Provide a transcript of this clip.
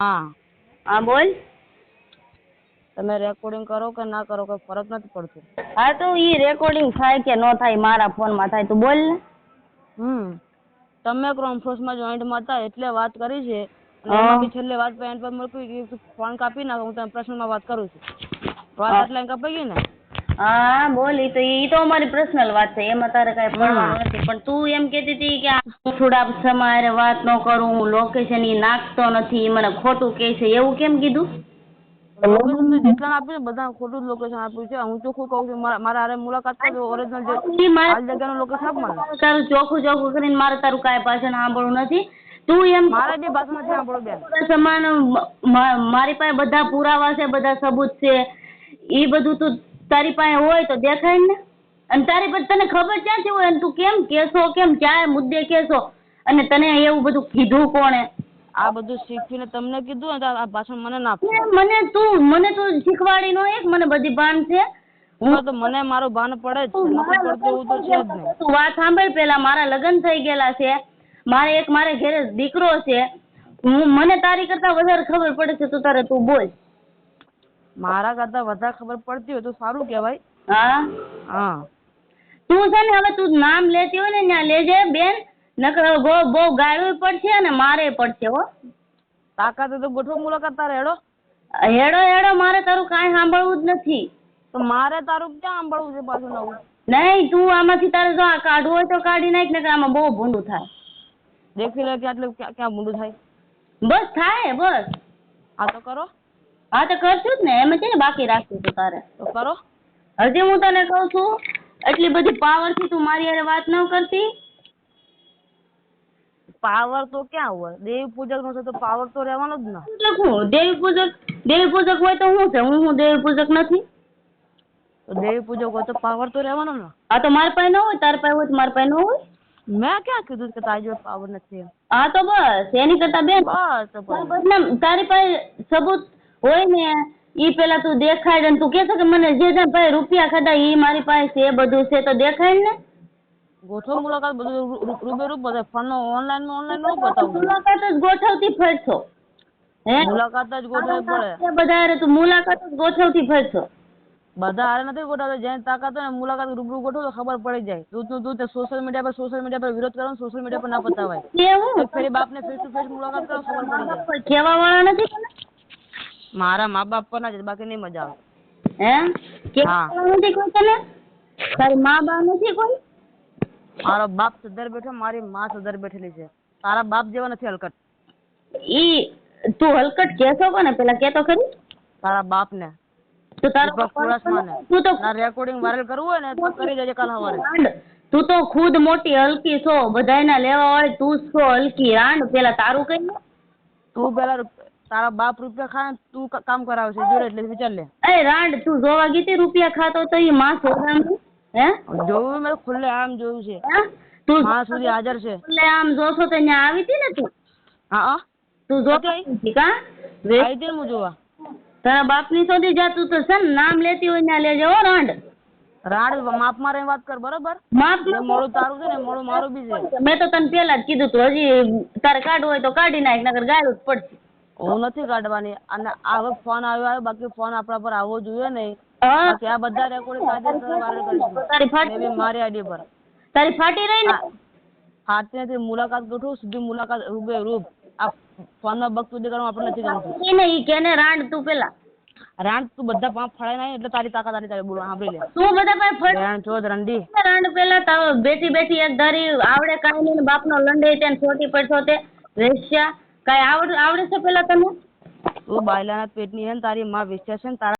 હા. હા બોલ. તમે રેકોર્ડિંગ કરો કે ના કરો કોઈ ફરક નથી પડતો. હા તો ઈ રેકોર્ડિંગ થાય કે ન થાય મારા ફોનમાં થાય તો બોલ ને. હમ. તમે કોન્ફરન્સમાં જોઈન્ટમાં હતા એટલે વાત કરી છે. અને હા. એમાંથી છેલ્લે વાત એન્ડ પર મૂકી કે ફોન કાપી નાખો હું તમે પ્રશ્નમાં વાત કરું છું. વાત. એટલે કપાઈ ગઈ ને? હા બોલ ઈ તો ઈ તો અમારી પર્સનલ વાત છે એમાં તારે કઈ પડવાનું નથી પણ તું એમ કેતી હતી કે આ થોડા સમય હારે વાત ન કરું હું લોકેશન ઈ નાખતો નથી મને ખોટું કે છે એવું કેમ કીધું? લોકેશન તો જેટલા આપ્યું ને બધા ખોટું જ લોકેશન આપ્યું છે. હું ચોખ્ખું કહું છું મારા હારે મુલાકાત કરજો ઓરિજિનલ જે મારે જગ્યાનું લોકેશન આપ મને. તારું ચોખ્ખું ચોખ્ખું કરીને મારે તારું કાંઈ પાછળ સાંભળવું નથી. તું એમ મારા બી ભાષા નથી સાંભળો બેન. સમાન મારી પાસે બધા પુરાવા છે બધા સબૂત છે. ઈ બધું તું તારી પાસે હોય તો દેખાય ને. અને તારી પાસે તને ખબર ક્યાંથી હોય અને તું કેમ કેસો કેમ ક્યાં મુદ્દે કેસો અને તને એવું બધું કીધું કોણે? આ બધું શીખવીને તમને કીધું ને આ ભાષણ મને ના મને તું મને તું શીખવાડી નો એક મને બધી ભાન છે. હું તો મને મારું ભાન પડે જ છે. નથી પડતું એવું તો છે જ નહીં. તું વાત સાંભળ પેલા મારા લગ્ન થઈ ગયેલા છે. મારે એક મારે ઘરે દીકરો છે. હું મને તારી કરતા વધારે ખબર પડે છે તો તારે તું બોલ. મારા કરતા વધારે ખબર પડતી હોય તો સારું કહેવાય. હા? હા. તું છે ને હવે તું નામ લેતી હોય ને ત્યાં લેજે બેન નકર હવે બહુ બહુ ગાળવું પડશે અને મારે પડશે હો. તાકાત તો ગોઠવો મુલાકાત તારે હેડો. હેડો હેડો મારે તારું કાંઈ સાંભળવું જ નથી. તો મારે તારું ક્યાં સાંભળવું છે પાછું નવું? નહીં તું આમાંથી તારે જો આ કાઢવું હોય તો કાઢી નાખ ને આમાં બહુ ભૂંડું થાય. દેખી લે કે આટલું ક્યાં ભૂંડું થાય? બસ થાય બસ. આ તો કરો. હા તો કરશું જ ને. એમ છે ને બાકી રાખશું તો તારે. તો કરો. હજી હું તને કહું છું એટલી બધી પાવરથી તું મારી હારે વાત ન કરતી. પાવર તો ક્યાં હોય? દેવી પૂજક નો છે તો પાવર તો રહેવાનો જ ને. પૂજક હું? દેવી પૂજક દેવી પૂજક હોય તો શું છે? હું હું દેવી પૂજક નથી? તો દેવી પૂજક હોય તો પાવર તો રહેવાનો ને. આ તો મારા પાસે ન હોય? તાર પાસે હોય તો મારી પાસે ન હોય? મેં ક્યાં કીધું કે તારી જોડે પાવર નથી હા તો બસ. એની કરતા બેન બસ તારી પાસે સબૂત હોય ને ઈ પેલા તું દેખાય ને તું કે કે મને જે જે ભાઈ રૂપિયા ખાધા ઈ મારી પાસે છે બધું છે તો દેખાય ને? ગોઠવો મુલાકાત બધું રૂબરૂ બધે ફોન ઓનલાઈન ઓનલાઈન નો બતાવું. મુલાકાત જ ગોઠવતી ફરશો. હે? મુલાકાત જ ગોઠવવી પડે. બધા હારે તું મુલાકાત જ ગોઠવતી ફરશો. બધા હારે નથી ગોઠવતા જેની તાકાત હોય મુલાકાત રૂબરૂ ગોઠવો તો ખબર પડી જાય. તું તું તું સોશિયલ મીડિયા પર સોશિયલ મીડિયા પર વિરોધ કરો સોશિયલ મીડિયા પર ના પતાવાય કેવું? ફેરી બાપને ફેસ ટુ ફેસ મુલાકાત કરો ખબર પડી જાય. કેવા વાળા નથી? મારા મા બાપ પર ના જાય બાકી નહીં મજા આવે. એમ કે નથી કોઈ તને? તારી મા બાપ નથી કોઈ? મારો બાપ સદર બેઠો મારી મા સદર બેઠેલી છે. તારા બાપ જેવા નથી હલકટ ઈ તું હલકટ કેસો કોને? પેલા કેતો ખરી. તારા બાપ ને તું તારા પપ્પા. તું તો રેકોર્ડિંગ વાયરલ કરવું હોય ને તો કરી દેજે કાલ સવારે. તું તો ખુદ મોટી હલકી છો. બધાયના લેવા વાળી તું જ છો હલકી. રાંડ. પેલા તારું કઈ તું પેલા તારા બાપ રૂપિયા ખાય તું કામ કરાવશે જોડે એટલે વિચાર લે. એ રાંડ તું જોવા ગીતી રૂપિયા ખાતો તો એ માં સોરાનું હે? જોવું મેં ખુલ્લે આમ જોયું છે. તું માં સુધી હાજર છે. ખુલ્લે આમ જોશો તો ત્યાં આવી હતી ને તું? હા હા. તું જોતી કા? આવી હતી હું જોવા. તારા બાપની શોધી જા તું તો સન નામ લેતી હોય ત્યાં લેજે હો રાંડ. રાડ માપ મારે વાત કર બરોબર? માપ મોડું તારું છે ને મોડું મારું બી છે. મેં તો તને પેલા જ કીધું તું હજી તારે કાઢવું હોય તો કાઢી નાખ નકર ગાયલું જ પડશે. હું નથી કાઢવાની. અને આવો ફોન આવ્યો બાકી ફોન આપણા પર આવવો જોઈએ નહીં. બાકી આ બધા રેકોર્ડિંગ કાયદેસર વાયરલ કરીશું. મેં મારી આઈડી પર. તારી ફાટી રહી ને? હાથેથી મુલાકાત ગોઠવું સીધી મુલાકાત રૂબે રૂબ. આ ફોનમાં સુધી કરવા આપણે નથી ગમતું ઈ કેને રાંડ તું પેલા. રાંડ તું બધા પાંચ ફળાઈ નહીં એટલે તારી તાકાત તારી તારી બોલો સાંભળી લે. તું બધા પાંચ ફળ રાંડ ચોદ રંડી. રાંડ પેલા તારો બેઠી બેઠી એક ધારી આવડે કાઈ નહીં બાપ બાપનો લંડે તેને છોટી પર તે. વેશ્યા કાંઈ આવડ, આવડે છે પેલા તને? તું બાયલાના પેટની હે ને તારી માં વેચ્યા છે ને તારા